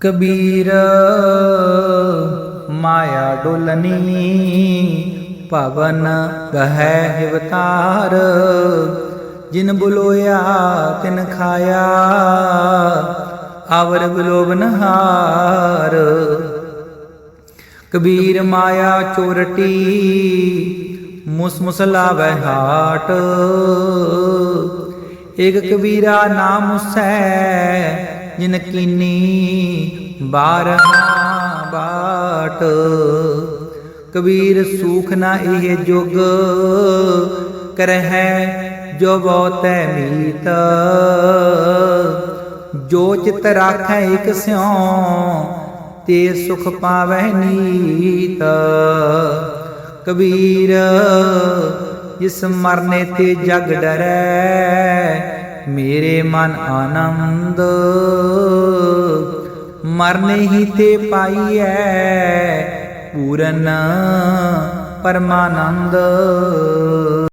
ਕਬੀਰ, ਮਾਇਆ ਡੋਲਨੀ, ਭਵਨ ਕਹੈ ਹਿਵਤਾਰ ਜਿਨ ਬੁਲੋਇਆ, ਤਿਨ ਖਾਇਆ, ਆਵਰ ਬਿਲੋਬਨ ਹਾਰ ਕਬੀਰ, ਮਾਇਆ ਚੋਰਟੀ, ਮੁਸ ਮੁਸ ਲਾਵੈ ਹਾਟ ਕਬੀਰਾ ਨਾਮ ਮੁਸੈ ਜਿਨ ਕੀਨੀ ਬਾਰਹਾ ਬਾਟ। ਕਬੀਰ ਸੂਖ ਨਾ ਇਹ ਜੁਗ, ਕਰਹਿ ਜੋ ਬਹੁਤੈ ਮੀਤ। ਜੋ ਚਿਤ ਰਾਖੈ ਇਕ ਸਿਉ, ਤੇ ਸੁਖ ਪਾਵੈ ਨੀਤ। ਕਬੀਰ, ਜਿਸ ਮਰਨੇ ਤੇ ਜਗ ਡਰੈ ਮੇਰੇ ਮਨ ਆਨੰਦ ਮਰਨੇ ਹੀ ਤੇ ਪਾਈਐ ਪੂਰਨ ਪਰਮਾਨੰਦ।